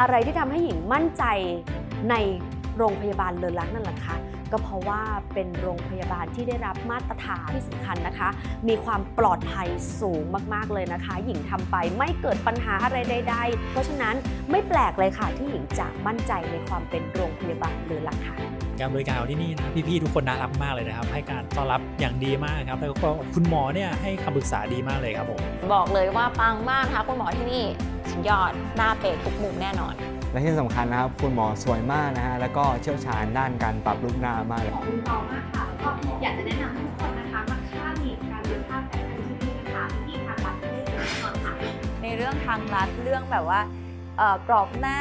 อะไรที่ทำให้หญิงมั่นใจในโรงพยาบาลเลอรักนั่นแหละคะก็เพราะว่าเป็นโรงพยาบาลที่ได้รับมาตรฐานที่สำคัญนะคะ มีความปลอดภัยสูงมากๆเลยนะคะ หญิงทำไปไม่เกิดปัญหาอะไรใดๆ เพราะฉะนั้นไม่แปลกเลยค่ะที่หญิงจะมั่นใจในความเป็นโรงพยาบาลเลอรักค่ะการบริการของที่นี่นะพี่ๆทุกคนน่ารักมากเลยนะครับ ให้การต้อนรับอย่างดีมากครับแล้วก็คุณหมอเนี่ยให้คำปรึกษาดีมากเลยครับผมบอกเลยว่าปังมากนะคะคุณหมอที่นี่ สุดยอด หน้าเป๊ะทุกมุมแน่นอน และที่สำคัญนะครับ คุณหมอสวยมากนะฮะแล้วก็เชี่ยวชาญด้านการปรับรูปหน้ามากเลย ขอบคุณเปามากค่ะ แล้วก็อยากจะแนะนำให้ทุกคนนะคะมาค่ามีการดูค่าแฟชั่นที่นี่นะคะที่ทางรัฐไม่ได้แน่นอนค่ะ ในเรื่องทางลัดเรื่องแบบว่าเอ่อกรอบหน้า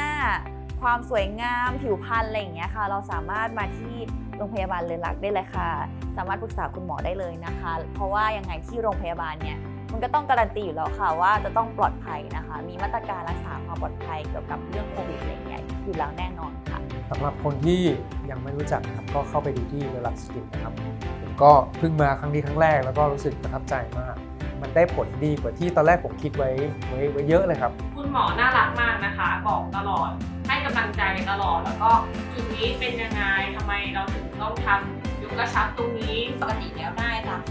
ความสวยงามผิวพรรณอะไรอย่างเงี้ยค่ะ เราสามารถมาที่โรงพยาบาลเลอลักษณ์ได้เลยค่ะ สามารถปรึกษาคุณหมอได้เลยนะคะ เพราะว่ายังไงที่โรงพยาบาลเนี่ย มันก็ต้องการันตีอยู่แล้วค่ะว่าจะต้องปลอดภัยนะคะ มีมาตรการรักษาความปลอดภัยเกี่ยวกับเรื่องโควิดอะไรอย่างเงี้ยอยู่แล้วแน่นอนค่ะสำหรับคนที่ยังไม่รู้จักนะครับก็เข้าไปดูที่เวลักสกินนะครับผมก็เพิ่งมาครั้งนี้ครั้งแรกแล้วก็รู้สึกประทับใจมากมันได้ผลดีกว่าที่ตอนแรกผมคิดไว้ไว้ไว้เยอะเลยครับ คุณหมอน่ารักมากนะคะ บอกตลอด ให้กำลังใจตลอด แล้วก็จุดนี้เป็นยังไงทำไมเราถึงต้องทำยกกระชับตรงนี้ปกติแล้วได้ตาม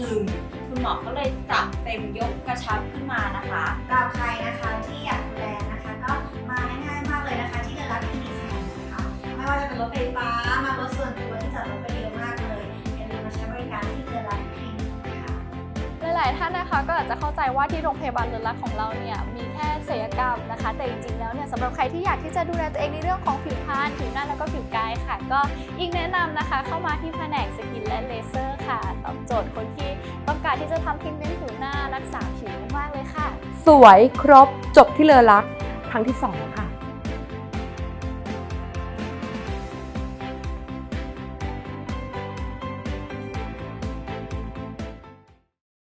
หนึ่งคุณหมอก็เลยปรับเต็มยกกระชับขึ้นมานะคะสำหรับใครนะคะที่อยากดูแลนะคะ ก็มาง่ายๆมากเลยนะคะ ที่เดลักคลินิกแสนนะคะไม่ว่าจะเป็นรถไฟฟ้ามารถส่วนตัวที่จอดรถไปเยอะมากเลยอย่าลืมมาใช้บริการที่เดลักคลินิกนะคะหลายๆท่านนะคะก็อาจจะเข้าใจว่าที่โรงพยาบาลเรือนรักของเราเนี่ยมีแค่ศัลยกรรมนะคะ แต่จริงๆแล้วเนี่ยสำหรับใครที่อยากที่จะดูแลตัวเองในเรื่องของผิวพรรณผิวหน้าแล้วก็ผิวกายค่ะ ก็ยิ่งแนะนำนะคะ เข้ามาที่แผนกสกินและเลเซอร์ค่ะตอบโจทย์คนที่ารที่จะทำพิมพ์เน้นผิวหน้ารักษาผิวมากเลยค่ะ สวยครบจบที่เลอลักครั้งที่2ค่ะ